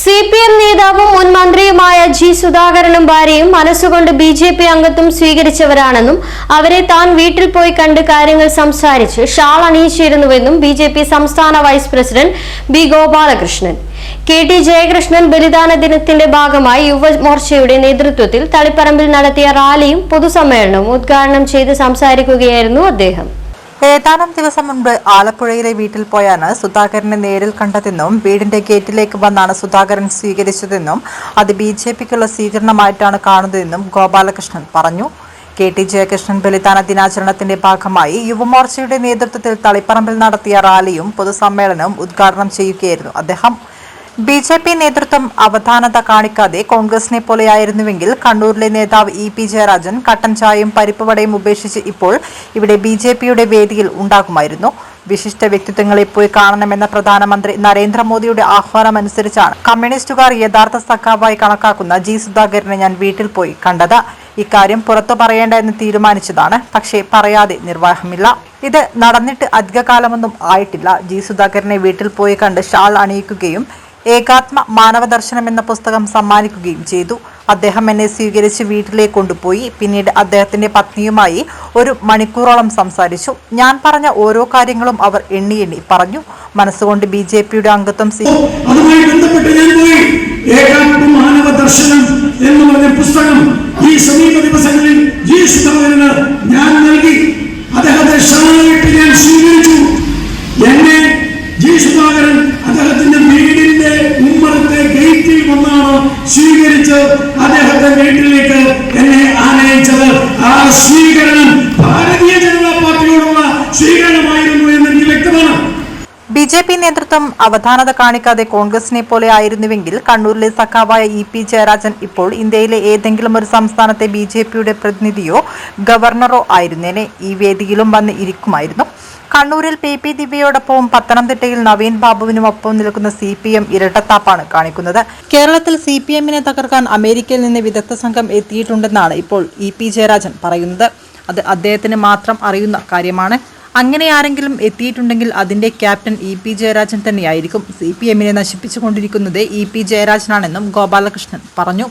C P M നേതാവും മുൻ മന്ത്രിയുമായ ജി സുധാകരനും ഭാര്യയും മനസ്സുകൊണ്ട് ബി ജെ പി അംഗത്വം സ്വീകരിച്ചവരാണെന്നും അവരെ താൻ വീട്ടിൽ പോയി കണ്ട് കാര്യങ്ങൾ സംസാരിച്ച് ഷാൾ അണിയിച്ചിരുന്നുവെന്നും ബി ജെ പി സംസ്ഥാന vice president B Gopalakrishnan. K T Jayakrishnan ബലിദാന ദിനത്തിന്റെ ഭാഗമായി യുവമോർച്ചയുടെ നേതൃത്വത്തിൽ തളിപ്പറമ്പിൽ നടത്തിയ റാലിയും പൊതുസമ്മേളനവും ഉദ്ഘാടനം ചെയ്ത് സംസാരിക്കുകയായിരുന്നു അദ്ദേഹം. ഏതാനും ദിവസം മുൻപ് ആലപ്പുഴയിലെ വീട്ടിൽ പോയാണ് സുധാകരനെ നേരിൽ കണ്ടതെന്നും വീടിന്റെ ഗേറ്റിലേക്ക് വന്നാണ് സുധാകരൻ സ്വീകരിച്ചതെന്നും അത് ബി ജെ പിക്കുള്ള സ്വീകരണമായിട്ടാണ് കാണുന്നതെന്നും ഗോപാലകൃഷ്ണൻ പറഞ്ഞു. കെ ടി ജയകൃഷ്ണൻ ബലിദാന ദിനാചരണത്തിന്റെ ഭാഗമായി യുവമോർച്ചയുടെ നേതൃത്വത്തിൽ തളിപ്പറമ്പിൽ നടത്തിയ റാലിയും പൊതുസമ്മേളനവും ഉദ്ഘാടനം ചെയ്യുകയായിരുന്നു അദ്ദേഹം. ബി ജെ പി നേതൃത്വം അവധാനത കാണിക്കാതെ കോൺഗ്രസിനെ പോലെയായിരുന്നുവെങ്കിൽ കണ്ണൂരിലെ നേതാവ് ഇ പി ജയരാജൻ കട്ടൻ ചായയും പരിപ്പുവടയും ഉപേക്ഷിച്ച് ഇപ്പോൾ ഇവിടെ ബി ജെ പിയുടെ വേദിയിൽ ഉണ്ടാകുമായിരുന്നു. വിശിഷ്ട വ്യക്തിത്വങ്ങളെ പോയി കാണണമെന്ന പ്രധാനമന്ത്രി നരേന്ദ്രമോദിയുടെ ആഹ്വാനമനുസരിച്ചാണ് കമ്മ്യൂണിസ്റ്റുകാർ യഥാർത്ഥ സഖാവായി കണക്കാക്കുന്ന ജി സുധാകരനെ ഞാൻ വീട്ടിൽ പോയി കണ്ടത്. ഇക്കാര്യം പുറത്തു പറയേണ്ട എന്ന് തീരുമാനിച്ചതാണ്. പക്ഷേ പറയാതെ നിർവാഹമില്ല. ഇത് നടന്നിട്ട് അധികകാലമൊന്നും ആയിട്ടില്ല. ജി സുധാകരനെ വീട്ടിൽ പോയി കണ്ട് ഷാൾ അണിയിക്കുകയും ഏകാത്മ മാനവദർശനം എന്ന പുസ്തകം സമ്മാനിക്കുകയും ചെയ്തു. അദ്ദേഹം എന്നെ സ്വീകരിച്ച് വീട്ടിലേക്ക് കൊണ്ടുപോയി. പിന്നീട് അദ്ദേഹത്തിന്റെ പത്നിയുമായി ഒരു മണിക്കൂറോളം സംസാരിച്ചു. ഞാൻ പറഞ്ഞ ഓരോ കാര്യങ്ങളും അവർ എണ്ണി എണ്ണി പറഞ്ഞു. മനസ്സുകൊണ്ട് ബി ജെ പിയുടെ അംഗത്വം സ്വീകരിച്ചു പുസ്തകം ഈ സമീപ ദിവസങ്ങളിൽ ഞാൻ നൽകി. സ്വീകരിച്ച് അദ്ദേഹത്തെ വീട്ടിലേക്ക് എന്നെ ആനയിച്ചത് ആ സ്വീകരണം ഭാരതീയ ജനതാ പാർട്ടിയോടുള്ള സ്വീകരണമായിരുന്നു എന്ന് എനിക്ക് വ്യക്തമാണ്. ബി ജെ പി നേതൃത്വം അവധാനത കാണിക്കാതെ കോൺഗ്രസിനെ പോലെ ആയിരുന്നുവെങ്കിൽ കണ്ണൂരിലെ സഖാവായ ഇ പി ജയരാജൻ ഇപ്പോൾ ഇന്ത്യയിലെ ഏതെങ്കിലും ഒരു സംസ്ഥാനത്തെ ബി ജെ പിയുടെ പ്രതിനിധിയോ ഗവർണറോ ആയിരുന്നേനെ ഈ വേദിയിലും വന്ന് ഇരിക്കുമായിരുന്നു. കണ്ണൂരിൽ പി പി ദിവ്യയോടൊപ്പവും പത്തനംതിട്ടയിൽ നവീൻ ബാബുവിനുമൊപ്പം നിൽക്കുന്ന സി പി എം ഇരട്ടത്താപ്പാണ് കാണിക്കുന്നത്. കേരളത്തിൽ സി പി എമ്മിനെ തകർക്കാൻ അമേരിക്കയിൽ നിന്ന് വിദഗ്ധ സംഘം എത്തിയിട്ടുണ്ടെന്നാണ് ഇപ്പോൾ ഇ പി ജയരാജൻ പറയുന്നത്. അത് അദ്ദേഹത്തിന് മാത്രം അറിയുന്ന കാര്യമാണ്. അങ്ങനെ ആരെങ്കിലും എത്തിയിട്ടുണ്ടെങ്കിൽ അതിന്റെ ക്യാപ്റ്റൻ ഇ പി ജയരാജൻ തന്നെയായിരിക്കും. സി പി എമ്മിനെ നശിപ്പിച്ചുകൊണ്ടിരിക്കുന്നത് ഇ പി ജയരാജനാണെന്നും ഗോപാലകൃഷ്ണൻ പറഞ്ഞു.